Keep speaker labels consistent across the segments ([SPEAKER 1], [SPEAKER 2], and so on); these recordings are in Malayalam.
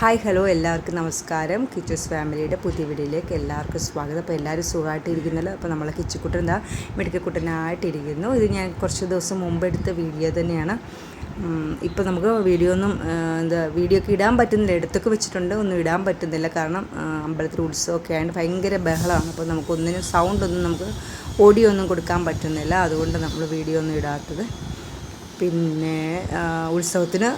[SPEAKER 1] ഹായ് ഹലോ എല്ലാവർക്കും നമസ്കാരം. കിച്ചസ് ഫാമിലിയുടെ പുതിയ വീഡിയോയിലേക്ക് എല്ലാവർക്കും സ്വാഗതം. അപ്പോൾ എല്ലാവരും സുഖമായിട്ട് ഇരിക്കുന്നല്ലോ അപ്പോൾ നമ്മളെ കിച്ചുക്കുട്ടൻ എന്താ മെഡിക്കക്കുട്ടനായിട്ടിരിക്കുന്നു ഇത് ഞാൻ കുറച്ച് ദിവസം മുമ്പ് എടുത്ത വീഡിയോ തന്നെയാണ്. ഇപ്പോൾ നമുക്ക് വീഡിയോ ഒന്നും എന്താ വീഡിയോ ഒക്കെ ഇടാൻ പറ്റുന്നില്ല. എടുത്തൊക്കെ വെച്ചിട്ടുണ്ട്. ഒന്നും ഇടാൻ പറ്റുന്നില്ല. കാരണം അമ്പലത്തിൽ ഉത്സവമൊക്കെ ആയതുകൊണ്ട് ഭയങ്കര ബഹളമാണ്. അപ്പോൾ നമുക്കൊന്നിനും സൗണ്ടൊന്നും നമുക്ക് ഓഡിയോ ഒന്നും കൊടുക്കാൻ പറ്റുന്നില്ല. അതുകൊണ്ട് നമ്മൾ വീഡിയോ ഒന്നും ഇടാത്തത്. പിന്നെ ഉത്സവത്തിന്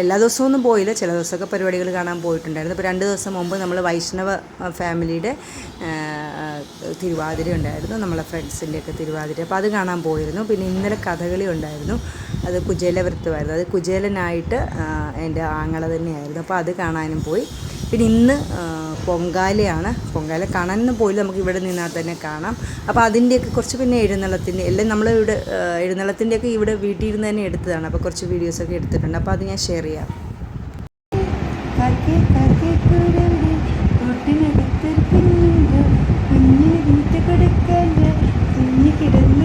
[SPEAKER 1] എല്ലാ ദിവസവും ഒന്നും പോയില്ല. ചില ദിവസമൊക്കെ പരിപാടികൾ കാണാൻ പോയിട്ടുണ്ടായിരുന്നു. ഇപ്പോൾ രണ്ട് ദിവസം മുമ്പ് നമ്മൾ വൈഷ്ണവ ഫാമിലിയുടെ തിരുവാതിര ഉണ്ടായിരുന്നു. നമ്മളെ ഫ്രണ്ട്സിന്റെയൊക്കെ തിരുവാതിര. അപ്പോൾ അത് കാണാൻ പോയിരുന്നു. പിന്നെ ഇന്നലെ കഥകളി ഉണ്ടായിരുന്നു. അത് കുചേല വൃത്തമായിരുന്നു അത് കുചേലനായിട്ട് എന്റെ ആങ്ങള തന്നെയായിരുന്നു അപ്പോൾ അത് കാണാനും പോയി. പിന്നെ ഇന്ന് പൊങ്കാലയാണ്. പൊങ്കാല കാണാനൊന്നും പോയില്ല. നമുക്ക് ഇവിടെ നിന്നാൽ തന്നെ കാണാം. അപ്പോൾ അതിന്റെയൊക്കെ കുറച്ച് പിന്നെ എഴുന്നള്ളത്തിന്റെ എല്ലാം നമ്മൾ ഇവിടെ എഴുന്നള്ളത്തിന്റെയൊക്കെ ഇവിടെ വീട്ടിൽ ഇരുന്ന് തന്നെ എടുത്തതാണ്. അപ്പോൾ കുറച്ച് വീഡിയോസൊക്കെ എടുത്തിട്ടുണ്ട്. അപ്പോൾ അത് ഞാൻ ഷെയർ ചെയ്യാം.
[SPEAKER 2] കിടന്ന്